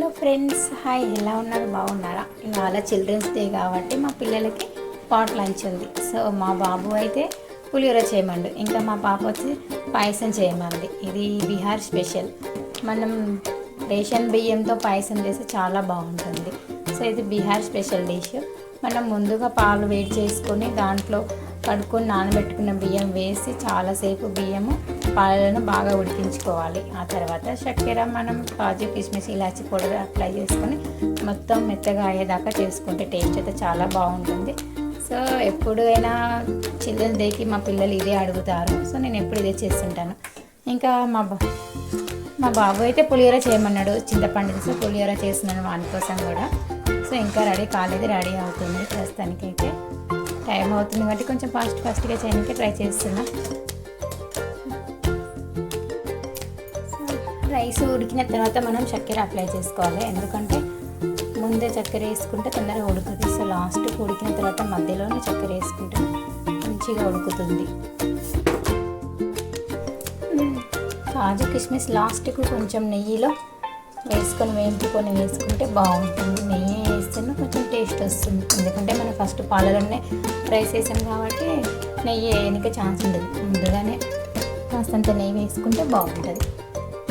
Hello friends hi ఎలా ఉన్నారు? బాగున్నారా? ఇవాళ చిల్డ్రన్స్ డే కాబట్టి మా పిల్లలకి పాట్ లంచ్ ఉంది. సో మా బాబు అయితే పులిహోర చేయమండు. ఇంకా మా పాప వచ్చి పాయసం చేయమంది. ఇది బీహార్ స్పెషల్. మనం రేషన్ బియ్యంతో పాయసం చేస్తే చాలా బాగుంటుంది. సో ఇది బీహార్ స్పెషల్ డిష్. మనం ముందుగా పాలు వేడి చేసుకొని దాంట్లో కడుక్కొని నానబెట్టుకున్న బియ్యం వేసి చాలాసేపు బియ్యము పాలను బాగా ఉడికించుకోవాలి. ఆ తర్వాత చక్కెర మనం కాజు కిస్మిస్ ఇలాచి పౌడర్ అప్లై చేసుకొని మొత్తం మెత్తగా అయ్యేదాకా చేసుకుంటే టేస్ట్ అయితే చాలా బాగుంటుంది. సో ఎప్పుడైనా చిల్డ్రన్ డేకి మా పిల్లలు ఇదే అడుగుతారు. సో నేను ఎప్పుడు ఇదే చేస్తుంటాను. ఇంకా మా బా మా బాబు అయితే పులిహోర చేయమన్నాడు. చింతపండు సో పులిహోర చేస్తున్నాను వాని కోసం కూడా. సో ఇంకా రెడీ కాలేదు రెడీ అవుతుంది ప్రస్తుతానికైతే. టైం అవుతుంది కాబట్టి కొంచెం ఫాస్ట్ ఫాస్ట్గా చేయడానికి ట్రై చేస్తున్నాను రైస్ ఉడికిన తర్వాత మనం చక్కెర అప్లై చేసుకోవాలి. ఎందుకంటే ముందే చక్కెర వేసుకుంటే తొందరగా ఉడుకుతుంది. సో లాస్ట్ ఉడికిన తర్వాత మధ్యలోనే చక్కెర వేసుకుంటే మంచిగా ఉడుకుతుంది. కాజు కిస్మిస్ లాస్ట్కు కొంచెం నెయ్యిలో వేసుకొని వేయించుకొని వేసుకుంటే బాగుంటుంది. నెయ్యి వేస్తేనే కొంచెం టేస్ట్ వస్తుంది. ఎందుకంటే మనం ఫస్ట్ పాలలోనే రైస్ వేసాం కాబట్టి నెయ్యి వేయడానికి ఛాన్స్ ఉండదు. ముందుగానే కాస్తంత నెయ్యి వేసుకుంటే బాగుంటుంది.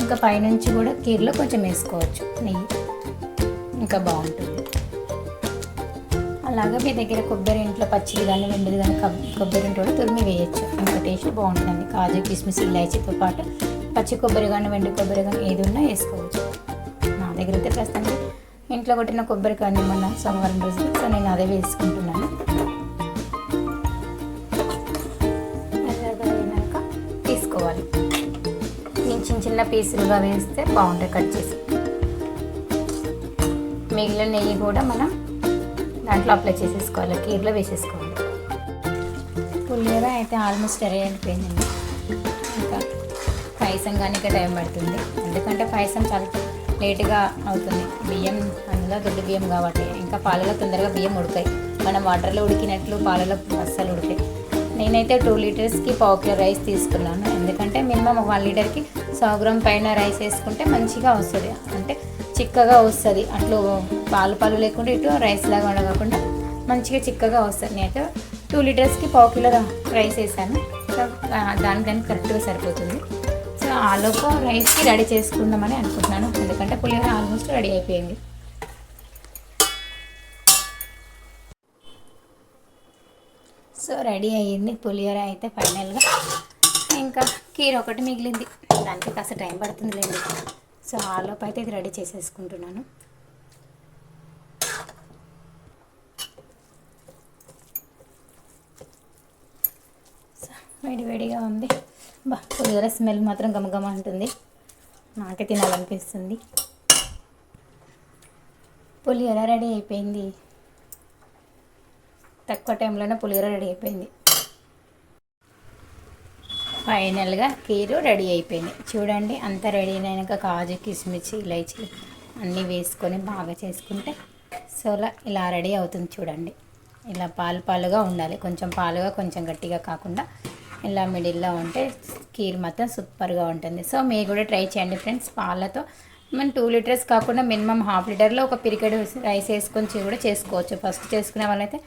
ఇంకా పైనుంచి కూడా కీర్లో కొంచెం వేసుకోవచ్చు. నెయ్యి. ఇంకా బాగుంటుంది. అలాగే మీ దగ్గర కొబ్బరి ఇంట్లో పచ్చిది కానీ వెండిది కానీ కొబ్బరి ఇంట్లో కూడా తురిమి వేయచ్చు. ఇంకా టేస్ట్ బాగుంటుంది. కాజు కిస్మిస్ ఇలాచీతో పాటు పచ్చి కొబ్బరి కానీ వెండి కొబ్బరి కానీ ఏది ఉన్నా వేసుకోవచ్చు. నా దగ్గర అయితే ప్రస్తుతానికి ఇంట్లో కొట్టిన కొబ్బరి కానీ మొన్న సోమవారం రోజు సో నేను అదే వేసుకుంటున్నాను. చిన్న పీసులుగా వేస్తే బాగుంటాయి కట్ చేసి. మిగిలిన నెయ్యి కూడా మనం దాంట్లో అప్లై చేసేసుకోవాలి కీర్లో వేసేసుకోవాలి. పులిహోర అయితే ఆల్మోస్ట్ రెడీ అయిపోయిందండి. ఇంకా పాయసం కానీ టైం పడుతుంది. ఎందుకంటే పాయసం చాలా లేట్గా అవుతుంది. బియ్యం అందులో దొడ్డు బియ్యం కాబట్టి ఇంకా పాలలో తొందరగా బియ్యం ఉడకాయి. మనం వాటర్లో ఉడికినట్లు పాలలో అస్సలు ఉడికాయి. నేనైతే టూ లీటర్స్కి పావు కిలో రైస్ తీసుకున్నాను. ఎందుకంటే మినిమం ఒక వన్ లీటర్కి సో గ్రామ్ పైన రైస్ వేసుకుంటే మంచిగా వస్తుంది. అంటే చిక్కగా వస్తుంది. అట్లు పాలు పాలు లేకుండా ఇటు రైస్ లాగా ఉండకుండా మంచిగా చిక్కగా వస్తుంది. నేనైతే టూ లీటర్స్కి పావు కిలో రైస్ వేసాను. సో దానికని కరెక్ట్గా సరిపోతుంది. సో ఆలోపు రైస్కి రెడీ చేసుకుందామని అనుకుంటున్నాను. ఎందుకంటే పులిహోర ఆల్మోస్ట్ రెడీ అయిపోయింది. సో రెడీ అయ్యింది పులిహోర అయితే ఫైనల్గా. ఇంకా కీర ఒకటి మిగిలింది. దానికి కాస్త టైం పడుతుంది లేండి సో ఆలోపు అయితే ఇది రెడీ చేసేసుకుంటున్నాను. వేడి వేడిగా ఉంది. బా పులిహోర స్మెల్ మాత్రం గమగమ ఉంటుంది నాకే తినాలనిపిస్తుంది. పులిహోర రెడీ అయిపోయింది. తక్కువ టైంలోనే పులిహోర రెడీ అయిపోయింది. ఫైనల్గా కీరు రెడీ అయిపోయింది. చూడండి అంత రెడీ అయినాక కాజు కిస్మిర్చి ఇలైచి అన్నీ వేసుకొని బాగా చేసుకుంటే సో ఇలా రెడీ అవుతుంది చూడండి. ఇలా పాలు పాలుగా ఉండాలి. కొంచెం పాలుగా కొంచెం గట్టిగా కాకుండా ఇలా మిడిల్లో ఉంటే కీర్ మాత్రం సూపర్గా ఉంటుంది. సో మీరు కూడా ట్రై చేయండి ఫ్రెండ్స్ పాలతో. మనం టూ లీటర్స్ కాకుండా మినిమం హాఫ్ లీటర్లో ఒక పిరికెడు రైస్ వేసుకొని కూడా చేసుకోవచ్చు. ఫస్ట్ చేసుకునే వాళ్ళైతే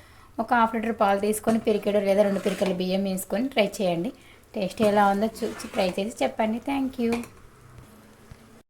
ఒక హాఫ్ లీటర్ పాలు తీసుకొని పిరికెడు లేదా రెండు పిరికెలు బియ్యం వేసుకొని ట్రై చేయండి. టేస్ట్ ఎలా ఉందో చూసి ట్రై చేసి చెప్పండి. Thank you.